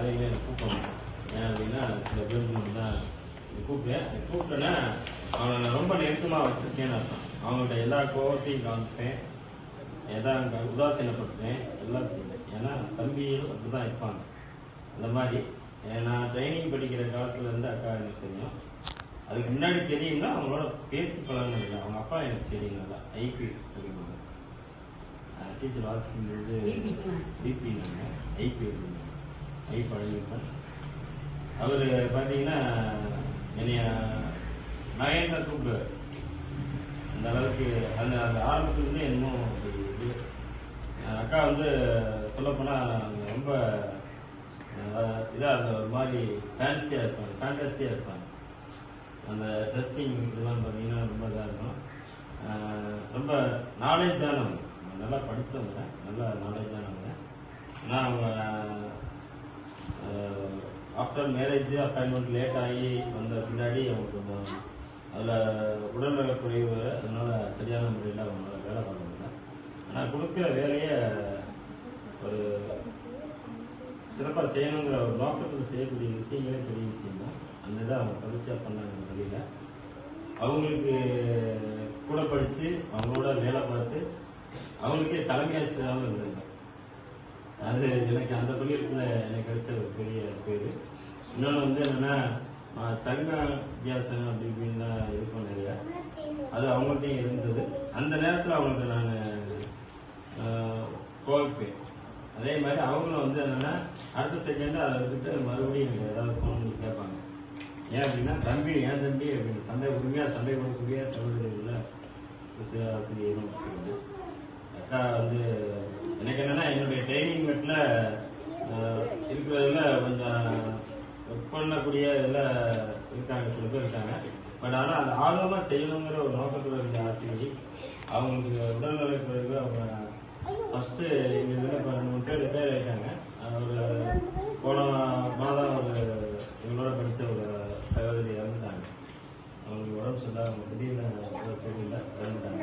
யாரையுமே கூப்பிடணும். ஏன் அப்படின்னா சில பேருக்கு மட்டும் தான் கூப்பிட்டேன் கூப்பிட்டேன்னா அவனை நான் ரொம்ப நெருக்கமாக வச்சிருக்கேன்னு அர்த்தம். அவங்கள்ட்ட எல்லா கோவத்தையும் காமிப்பேன். எதாவது உதாசீனப்படுத்துவேன். எல்லாம் செய்வேன். ஏன்னா தம்பியும் அப்படிதான் இருப்பாங்க. அந்த மாதிரி. நான் ட்ரைனிங் படிக்கிற காலத்துல இருந்து அக்கா எனக்கு தெரியும். அதுக்கு முன்னாடி தெரியும்னா அவங்களோட பேசி பழகினது இல்லை. அவங்க அப்பா எனக்கு தெரியும் நல்லா ஐபி படிப்பாங்க டீச்சர் வாசிக்கும் பொழுது நாங்கள் ஐபி ஐ பழகிப்பேன் அவர் பார்த்தீங்கன்னா என்னைய நயன் தான் கூப்பிடுவார். அந்த அளவுக்கு அந்த அந்த ஆரம்பத்துலேருந்து என்னமோ அப்படி இது. என் அக்கா வந்து சொல்லப்போனால் ரொம்ப இதாக அந்த ஒரு மாதிரி ஃபேன்சியாக இருப்பாங்க ஃபேண்டஸியாக இருப்பாங்க. அந்த ட்ரெஸ்ஸிங் இதெல்லாம் பார்த்தீங்கன்னா ரொம்ப இதாக இருக்கும். ரொம்ப நாலேஜானவங்க நல்லா படித்தவங்க நல்லா நாலேஜானவங்க ஆனால் அவங்க ஆஃப்டர் மேரேஜ் அப்பாயின்மெண்ட் லேட் ஆகி வந்த பின்னாடி அவங்க கொஞ்சம் அதில் உடல்நல குறைவு அதனால சரியான முறையில் அவங்களால வேலை பண்ண முடியல. ஆனால் கொடுக்குற வேலையை ஒரு சிறப்பாக செய்யணுங்கிற ஒரு நோக்கத்தில் செய்யக்கூடிய விஷயங்களே பெரிய விஷயம் தான் அந்த இதை அவங்க படித்தா பண்ணாங்க வழியில். அவங்களுக்கு கூட படித்து அவங்களோட வேலை பார்த்து அவங்களுக்கே தலைமை ஆசிரியராகவும் இருந்தாங்க. அது எனக்கு அந்த பள்ளியத்தில் எனக்கு கிடைச்ச ஒரு பெரிய பேர். இன்னொன்று வந்து என்னன்னா சங்க வித்தியாசம் அப்படி இப்படின்லாம் இருக்கும் நிறையா அது அவங்கள்ட்டையும் இருந்தது. அந்த நேரத்தில் அவங்களுக்கு நான் கோவிப்பேன் அதே மாதிரி அவங்களும் வந்து என்னன்னா அடுத்த செகண்ட் அதை விட்டுட்டு மறுபடியும் எனக்கு ஏதாவது ஃபோன் பண்ணி கேட்பாங்க. ஏன் அப்படின்னா தம்பி ஏன் தம்பி? அப்படின்னு. சண்டை உண்மையாக சண்டை கொடுக்கக்கூடிய சகோதரிகளில் சுசிலா ஆசிரியரும் அக்கா வந்து எனக்கு என்னன்னா என்னுடைய ட்ரைனிங் மெட்டில் இருக்கிறதுல கொஞ்சம் ஒர்க் பண்ணக்கூடிய இதில் இருக்காங்க சில பேர் இருக்காங்க. பட் ஆனால் அது ஆர்வமாக செய்யணுங்கிற ஒரு நோக்கத்தில் இருந்த ஆசிரியர் அவங்களுக்கு உடல்நல குறைவு அவங்க ஃபஸ்ட்டு எங்கள் இதில் இப்போ ரெண்டு மூணு பேர் ரிட்டையர் ஆகிட்டாங்க ஒரு போன மாதம் ஒரு எங்களோட படித்த ஒரு சகோதரி இறந்துட்டாங்க. அவங்களுக்கு உடம்பு சரியில்லை அவங்க திடீர்னு சரியில்லை இறந்துட்டாங்க.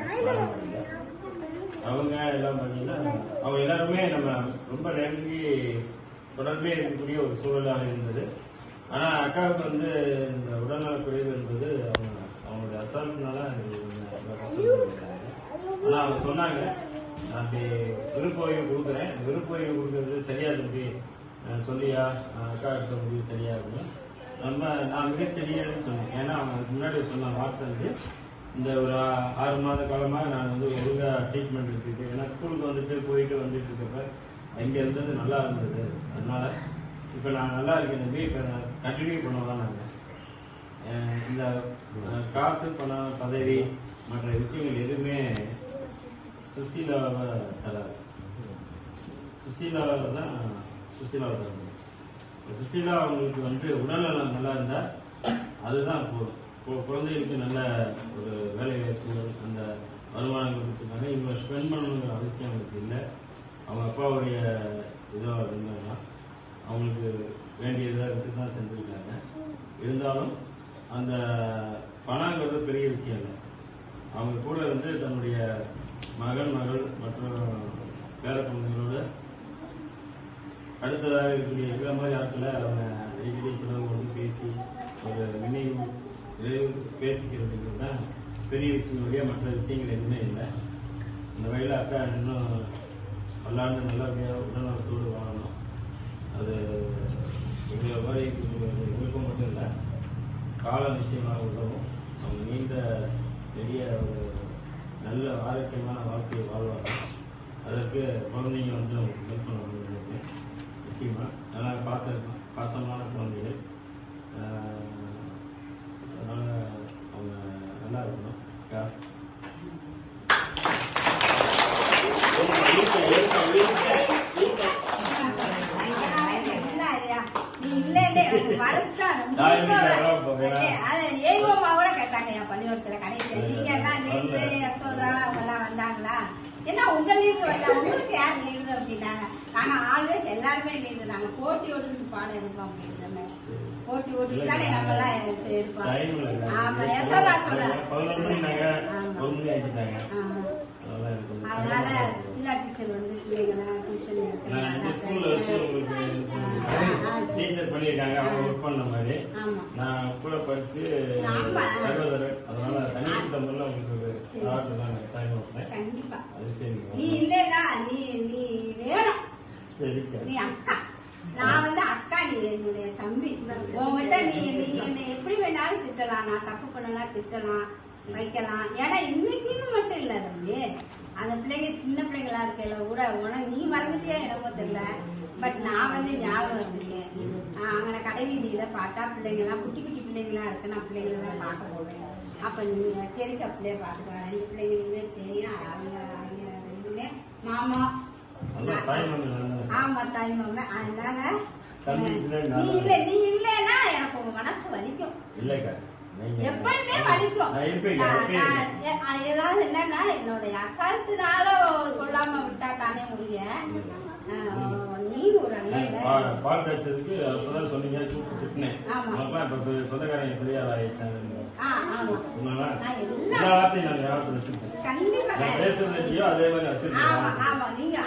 அவங்க எல்லாம் பார்த்தீங்கன்னா அவங்க எல்லாருமே நம்ம ரொம்ப நெருங்கி தொடர்பே இருக்கக்கூடிய ஒரு சூழலாக இருந்தது. ஆனால் அக்காவுக்கு வந்து இந்த உடல்நலக் குறைவு என்பது அவங்க அவங்களுடைய அசால்ட்னால ஆனால் அவங்க சொன்னாங்க நான் அப்படி விருப்ப ஓய்வு கொடுக்குறேன். விருப்ப ஓய்வு கொடுக்கறது சரியா தம்பி. சொல்லியா? அக்கா எடுத்த முடிவு சரியா அப்படின்னு. ரொம்ப நான் மிக சரியானு சொன்னேன். ஏன்னா அவங்க முன்னாடி சொன்ன வார்த்தை வந்து இந்த ஒரு ஆறு மாத காலமா நான் வந்து ஒழுங்கா ட்ரீட்மெண்ட் எடுத்துக்கிட்டு ஏன்னா ஸ்கூலுக்கு வந்துட்டு போயிட்டு வந்துட்டு இருக்கப்ப இங்க இருந்தது நல்லா இருந்தது. அதனால இப்போ நான் நல்லா இருக்கேன் தம்பி. இப்போ நான் கண்டினியூ பண்ணதான் நாங்கள் இந்த காசு பணம் பதவி மற்ற விஷயங்கள் எதுவுமே சுசீலாவை தராது. சுசீலாவை தான் சுசீலாவை தராது சுசீலா அவங்களுக்கு வந்து உடல்நலம் நல்லா இருந்தால் அதுதான் போதும். குழந்தைகளுக்கு நல்ல ஒரு வேலை வாய்ப்பு அந்த வருமானங்கள் கொடுத்துருக்காங்க. இவங்க ஸ்பெண்ட் பண்ணணுங்கிற அவசியம் அவங்களுக்கு இல்லை. அவங்க அப்பாவுடைய இதோ அந்த பணங்கிறது பெரிய விஷயம் இல்லை. அவங்க கூட வந்து தன்னுடைய மகன் மகள் மற்றும் பேர குழந்தைகளோட அடுத்ததாக இருக்கக்கூடிய இருக்கிற மாதிரி ஆட்களை அவங்க அடிக்கடி தொடர்பு பேசி ஒரு நினைவு நினைவு பேசிக்கிறதுக்கு தான் பெரிய விஷயங்களுடைய மற்ற விஷயங்கள் எதுவுமே இல்லை. இந்த வகையில் அக்கா இன்னும் பல்லாண்டு நல்லபடியாக உடல்நலத்தோடு வாழணும். அது எங்களை மாதிரி எங்களுக்கும் மட்டும் இல்லை. காலம் நிச்சயமாக உதவும். அவங்க நீண்ட பெரிய ஒரு நல்ல ஆரோக்கியமான வாழ்க்கையை வாழ்வாங்க. அதற்கு குழந்தைங்க வந்து அவங்களுக்கு ஹெல்ப் பண்ண முடியும் நிச்சயமாக நல்லா பாச பாசமான குழந்தைகள் ஆஹ் அதனால அவங்க நல்லா இருக்கணும் அக்கா. நீ இல்லைன்னே எனக்கு வருத்தம். நான் எப்படி தரலாம் பாப்பீங்களா? அதே, அது ஏகோ அம்மா கூட கேட்டாங்க என் பள்ளிக்கூடத்துல கடைசியில. நீங்க எல்லாம் leader, யசோதா அவங்கெல்லாம் வந்தாங்களா? என்ன உங்க leader வந்தா, உங்களுக்கு யார் leader அப்படின்னாங்க. நாங்க always எல்லாருமே leader. நாங்க போட்டியோடு பாடம் எடுப்போம் அப்படிங்கிற மாதிரி. போட்டி ஓட்டு தானே நம்ம எல்லாம் இருப்போம். ஆமா யசோதா சொல்ல பதினொரு மணினாங்க ஆமா. அதனால சங்கடமா இருக்கு. சுசிலா டீச்சர் வந்து பிள்ளைங்களாம் டியூஷன் நான் இந்த ஸ்கூல்ல வச்சு உங்களுக்கு ஆ, ஆ, சரி. டீச்சர் பண்ணியிருக்காங்க. அவங்க ஒர்க் பண்ண மாதிரி. ஆமா. நான் கூட படிச்சு ஆமா. சகோதரர் அதனால தனிப்பட்ட முறையில் உங்களுக்கு சரி. அவார்டு தான் டைம் வந்தேன் கண்டிப்பா. அது சரி. நீ இல்லைன்னா நீ நீ வேணும். சரிக்கா. நீ அக்கா. நான் வந்து அக்கா நீ என்னுடைய தம்பி. உன்கிட்ட நீ நீ என்னை எப்படி வேணாலும் திட்டலாம். நான் தப்பு பண்ணனா திட்டலாம். வைக்கலாம். ஏன்னா இன்னைக்குன்னு மட்டும் இல்ல தம்பி. அந்த பிள்ளைங்க சின்ன பிள்ளைங்களா இருக்கையில கூட உனக்கு நீ மறந்துட்டியா என்னமோ தெரியல. பட் நான் வந்து ஞாபகம் வச்சிருக்கேன். அங்கே கடை வீதியில பார்த்தா பிள்ளைங்கலாம் குட்டி குட்டி பிள்ளைங்களா இருக்கு நான் பிள்ளைங்களெல்லாம் பார்க்க போவேன். அப்ப நீ சரிக்கா பிள்ளைய பார்க்கலாம் ரெண்டு பிள்ளைங்களுமே தெரியும் அவங்க அவங்க ரெண்டுமே. மாமா. ஆமா தாய் மாமா அதனால நீ இல்ல நீ இல்லைன்னா எனக்கு உங்க மனசு வலிக்கும். இல்லைக்கா. எப்பயுமே வலிக்கும். ஏதாவது என்னன்னா என்னுடைய அசால்ட்டுனால சொல்லாம விட்டா தானே முடியும். நீ ஒரு அண்ணன் பால் காய்ச்சதுக்கு அப்பதான் சொன்னீங்க திட்டினேன். அப்பா இப்ப சொந்தக்காரங்க பெரிய ஆள் ஆயிடுச்சாங்க. எல்லா வார்த்தையும் நான் ஞாபகத்தில் வச்சிருக்கேன். பேசுறது அதே மாதிரி வச்சிருக்கேன்.